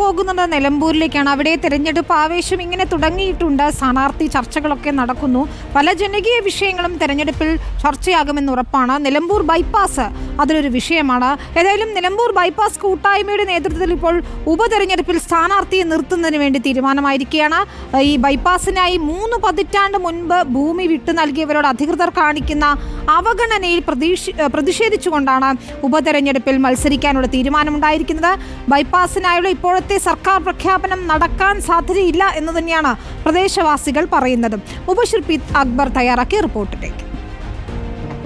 പോകുന്നത് നിലമ്പൂരിലേക്കാണ്. അവിടെ തെരഞ്ഞെടുപ്പ് ആവേശം ഇങ്ങനെ തുടങ്ങിയിട്ടുണ്ട്. സ്ഥാനാർത്ഥി ചർച്ചകളൊക്കെ നടക്കുന്നു. പല ജനകീയ വിഷയങ്ങളും തെരഞ്ഞെടുപ്പിൽ ചർച്ചയാകുമെന്ന് ഉറപ്പാണ്. നിലമ്പൂർ ബൈപ്പാസ് അതിലൊരു വിഷയമാണ്. ഏതായാലും നിലമ്പൂർ ബൈപ്പാസ് കൂട്ടായ്മയുടെ നേതൃത്വത്തിൽ ഇപ്പോൾ ഉപതെരഞ്ഞെടുപ്പിൽ സ്ഥാനാർത്ഥിയെ നിർത്തുന്നതിന് വേണ്ടി തീരുമാനമായിരിക്കുകയാണ്. ഈ ബൈപ്പാസിനായി മൂന്ന് പതിറ്റാണ്ട് മുൻപ് ഭൂമി വിട്ടു നൽകിയവരോട് അധികൃതർ കാണിക്കുന്ന അവഗണനയിൽ പ്രതീക്ഷ പ്രതിഷേധിച്ചുകൊണ്ടാണ് ഉപതെരഞ്ഞെടുപ്പിൽ മത്സരിക്കാനുള്ള തീരുമാനമുണ്ടായിരിക്കുന്നത്. ബൈപ്പാസിനായുള്ള ഇപ്പോഴത്തെ സർക്കാർ പ്രഖ്യാപനം നടക്കാൻ സാധ്യതയില്ല എന്ന് തന്നെയാണ് പ്രദേശവാസികൾ പറയുന്നത്. മുബഷിർ അക്ബർ തയ്യാറാക്കിയ റിപ്പോർട്ടിലേക്ക്.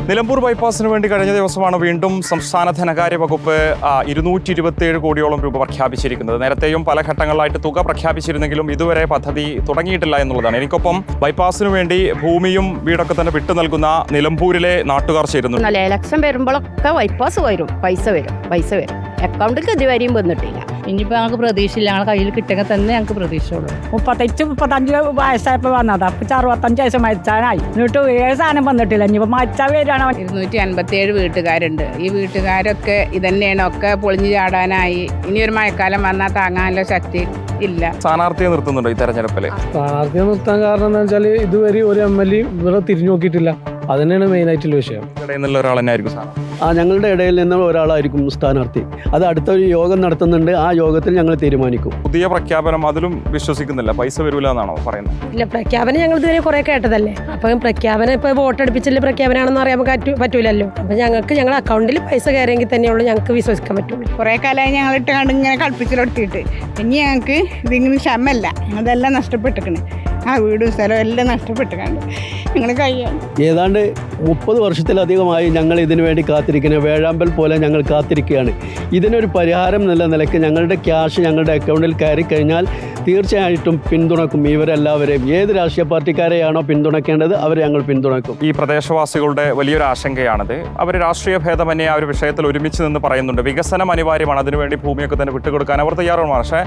നിലമ്പൂർ ബൈപ്പാസിന് വേണ്ടി കഴിഞ്ഞ ദിവസമാണ് വീണ്ടും സംസ്ഥാന ധനകാര്യ വകുപ്പ് ഇരുന്നൂറ്റി ഇരുപത്തിയേഴ് കോടിയോളം രൂപ പ്രഖ്യാപിച്ചിരിക്കുന്നത്. നേരത്തെയും പല ഘട്ടങ്ങളിലായിട്ട് തുക പ്രഖ്യാപിച്ചിരുന്നെങ്കിലും ഇതുവരെ പദ്ധതി തുടങ്ങിയിട്ടില്ല എന്നുള്ളതാണ്. എനിക്കൊപ്പം ബൈപ്പാസിന് വേണ്ടി ഭൂമിയും വീടൊക്കെ തന്നെ വിട്ടു നൽകുന്ന നിലമ്പൂരിലെ നാട്ടുകാർ ചേരുന്നു ഇലക്ഷൻ വരുമ്പോഴൊക്കെ വൈപ്പാസ് വരും. പൈസ വരും. പൈസ വരും. അക്കൗണ്ടിൽ ഇതുവരെയും വന്നിട്ടില്ല. ഇനിയിപ്പോൾ ഞങ്ങൾക്ക് പ്രതീക്ഷയില്ല. ഞങ്ങളുടെ കയ്യിൽ കിട്ടുക തന്നെ ഞങ്ങൾക്ക് പ്രതീക്ഷയുള്ളൂ. മുപ്പത്തഞ്ച് മുപ്പത്തഞ്ച് വയസ്സായപ്പോൾ വന്നത്. അപ്പം അറുപത്തഞ്ച് വയസ്സ് മരിച്ചാനായി. എന്നിട്ട് ഏത് സാധനം വന്നിട്ടില്ല. ഇനിയിപ്പോൾ മരിച്ചാൽ വരികയാണ്. ഇരുന്നൂറ്റി അൻപത്തിയേഴ് വീട്ടുകാരുണ്ട്. ഈ വീട്ടുകാരൊക്കെ ഇതന്നെയാണ്. ഒക്കെ പൊളിഞ്ഞു ചാടാനായി. ഇനി ഒരു മഴക്കാലം വന്നാൽ താങ്ങാനുള്ള ശക്തി ഇല്ല. സ്ഥാനാർത്ഥിയെ നിർത്തുന്നുണ്ടോ ഈ തെരഞ്ഞെടുപ്പിൽ സ്ഥാനാർത്ഥിയെ നിർത്താൻ കാരണം എന്താ വെച്ചാൽ ഇതുവരെ ഒരു എം എൽ എ ഇവിടെ തിരിഞ്ഞു നോക്കിയിട്ടില്ല. അത് തന്നെയാണ് മെയിൻ ആയിട്ടുള്ള വിഷയം. ഒരാൾ തന്നെ ആയിരിക്കും സ്ഥാനാർത്ഥി. ആ ഞങ്ങളുടെ ഇടയിൽ നിന്ന് ഒരാളായിരിക്കും സ്ഥാനാർത്ഥി. അത് അടുത്തൊരു യോഗം നടത്തുന്നുണ്ട്. ആ യോഗത്തിൽ ഞങ്ങൾ തീരുമാനിക്കും. പുതിയ പ്രഖ്യാപനം അതിലും വിശ്വസിക്കുന്നില്ല. പൈസ വരില്ല എന്നാണോ പറയുന്നത്? ഇല്ല പ്രഖ്യാപനം ഞങ്ങൾ ഇതുവരെ കുറെ കേട്ടതല്ലേ? അപ്പം പ്രഖ്യാപനം ഇപ്പോൾ വോട്ടടുപ്പിച്ചില്ല പ്രഖ്യാപനമാണെന്ന് അറിയാൻ പറ്റൂ പറ്റൂലല്ലോ. അപ്പം ഞങ്ങൾക്ക് ഞങ്ങളുടെ അക്കൗണ്ടിൽ പൈസ കയറിയെങ്കിൽ തന്നെയുള്ളൂ ഞങ്ങൾക്ക് വിശ്വസിക്കാൻ പറ്റുള്ളൂ. കുറേ കാലമായി ഞങ്ങൾ ഇട്ട് കണ്ട് ഇങ്ങനെ കളിപ്പിച്ചിലൊടുത്തിട്ട് ഇനി ഞങ്ങൾക്ക് ഇതിങ്ങനെ ക്ഷമല്ല അതെല്ലാം നഷ്ടപ്പെട്ടിരിക്കണേ. ആ വീടും സ്ഥലവും എല്ലാം നഷ്ടപ്പെട്ടിട്ടുണ്ട് ഞങ്ങൾ കഴിയാണ്. ഏതാണ്ട് മുപ്പത് വർഷത്തിലധികമായി ഞങ്ങൾ ഇതിനു വേണ്ടി കാത്തിരിക്കുന്നത് വേഴാമ്പൽ പോലെ ഞങ്ങൾ കാത്തിരിക്കുകയാണ്. ഇതിനൊരു പരിഹാരം എന്നുള്ള നിലയ്ക്ക് ഞങ്ങളുടെ ക്യാഷ് ഞങ്ങളുടെ അക്കൗണ്ടിൽ കയറി കഴിഞ്ഞാൽ തീർച്ചയായിട്ടും പിന്തുണക്കും. ഇവരെല്ലാവരെയും ഏത് രാഷ്ട്രീയ പാർട്ടിക്കാരെയാണോ പിന്തുണക്കേണ്ടത് അവരെ ഞങ്ങൾ പിന്തുണക്കും. ഈ പ്രദേശവാസികളുടെ വലിയൊരു ആശങ്കയാണത്. അവർ രാഷ്ട്രീയ ഭേദമന്യേ ആ ഒരു വിഷയത്തിൽ ഒരുമിച്ച് നിന്ന് പറയുന്നുണ്ട്. വികസനം അനിവാര്യമാണ്. അതിനുവേണ്ടി ഭൂമിയൊക്കെ തന്നെ വിട്ടുകൊടുക്കാൻ അവർ തയ്യാറാണ് പക്ഷേ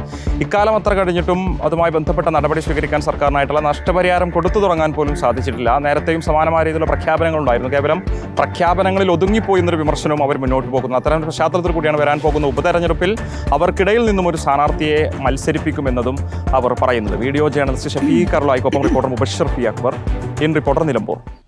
ഇക്കാലം അത്ര കഴിഞ്ഞിട്ടും അതുമായി ബന്ധപ്പെട്ട നടപടി സ്വീകരിക്കാൻ സർക്കാരിനായിട്ടുള്ള നഷ്ടപരിഹാരം കൊടുത്തു തുടങ്ങാൻ പോലും സാധിച്ചിട്ടില്ല. നേരത്തെയും സമാനമായ രീതിയിലുള്ള പ്രഖ്യാപനങ്ങളുണ്ടായിരുന്നു കേവലം പ്രഖ്യാപനങ്ങളിൽ ഒതുങ്ങിപ്പോയി എന്നൊരു വിമർശനവും അവർ മുന്നോട്ട് പോകുന്നു. അത്തരം പശ്ചാത്തലത്തിൽ കൂടിയാണ് വരാൻ പോകുന്ന ഉപതെരഞ്ഞെടുപ്പിൽ അവർക്കിടയിൽ നിന്നും ഒരു സ്ഥാനാർത്ഥിയെ മത്സരിപ്പിക്കുമെന്നതും അവർ പറയുന്നത്. Video journalist Shafeeq കർലായിക്കൊപ്പം reporter Mubashar P Akbar. In reporter Nilambur.